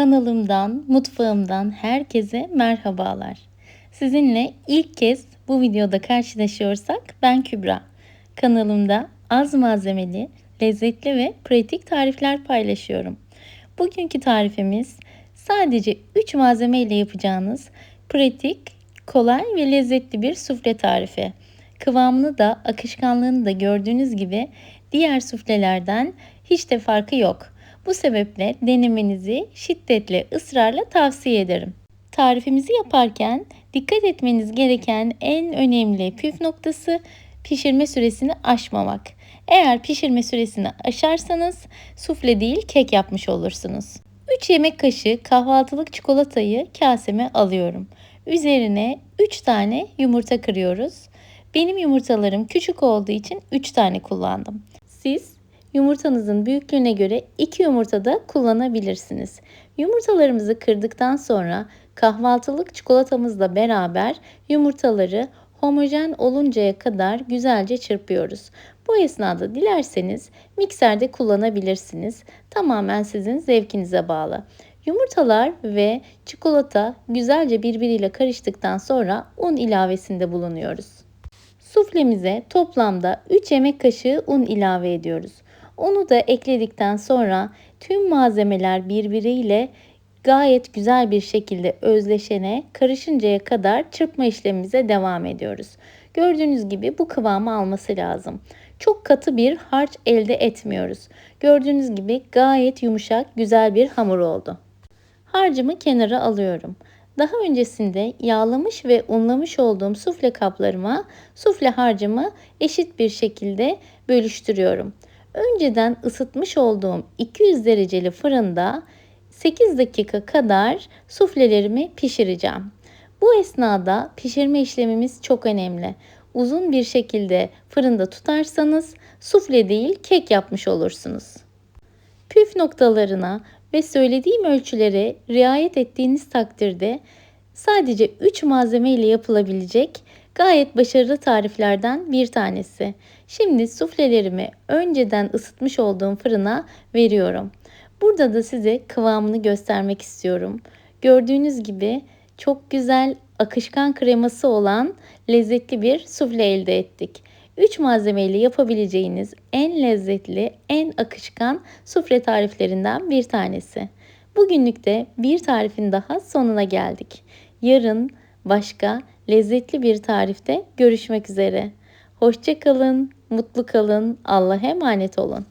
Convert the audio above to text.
Kanalımdan, mutfağımdan herkese merhabalar. Sizinle ilk kez bu videoda karşılaşıyorsak ben Kübra. Kanalımda az malzemeli, lezzetli ve pratik tarifler paylaşıyorum. Bugünkü tarifimiz sadece 3 malzeme ile yapacağınız pratik, kolay ve lezzetli bir sufle tarifi. Kıvamını da akışkanlığını da gördüğünüz gibi diğer suflelerden hiç de farkı yok. Bu sebeple denemenizi şiddetle ısrarla tavsiye ederim. Tarifimizi yaparken dikkat etmeniz gereken en önemli püf noktası pişirme süresini aşmamak. Eğer pişirme süresini aşarsanız sufle değil kek yapmış olursunuz. 3 yemek kaşığı kahvaltılık çikolatayı kaseme alıyorum. Üzerine 3 tane yumurta kırıyoruz. Benim yumurtalarım küçük olduğu için 3 tane kullandım. Siz yumurtanızın büyüklüğüne göre 2 yumurta da kullanabilirsiniz. Yumurtalarımızı kırdıktan sonra kahvaltılık çikolatamızla beraber yumurtaları homojen oluncaya kadar güzelce çırpıyoruz. Bu esnada dilerseniz mikserde kullanabilirsiniz. Tamamen sizin zevkinize bağlı. Yumurtalar ve çikolata güzelce birbiriyle karıştıktan sonra un ilavesinde bulunuyoruz. Suflemize toplamda 3 yemek kaşığı un ilave ediyoruz. Unu da ekledikten sonra tüm malzemeler birbiriyle gayet güzel bir şekilde özleşene karışıncaya kadar çırpma işlemimize devam ediyoruz. Gördüğünüz gibi bu kıvamı alması lazım. Çok katı bir harç elde etmiyoruz. Gördüğünüz gibi gayet yumuşak güzel bir hamur oldu. Harcımı kenara alıyorum. Daha öncesinde yağlamış ve unlamış olduğum sufle kaplarıma sufle harcımı eşit bir şekilde bölüştürüyorum. Önceden ısıtmış olduğum 200 dereceli fırında 8 dakika kadar suflelerimi pişireceğim. Bu esnada pişirme işlemimiz çok önemli. Uzun bir şekilde fırında tutarsanız sufle değil kek yapmış olursunuz. Püf noktalarına ve söylediğim ölçülere riayet ettiğiniz takdirde sadece 3 malzeme ile yapılabilecek gayet başarılı tariflerden bir tanesi. Şimdi suflelerimi önceden ısıtmış olduğum fırına veriyorum. Burada da size kıvamını göstermek istiyorum. Gördüğünüz gibi çok güzel akışkan kreması olan lezzetli bir sufle elde ettik. 3 malzemeyle yapabileceğiniz en lezzetli, en akışkan sufle tariflerinden bir tanesi. Bugünlük de bir tarifin daha sonuna geldik. Yarın başka lezzetli bir tarifte görüşmek üzere. Hoşçakalın, mutlu kalın, Allah'a emanet olun.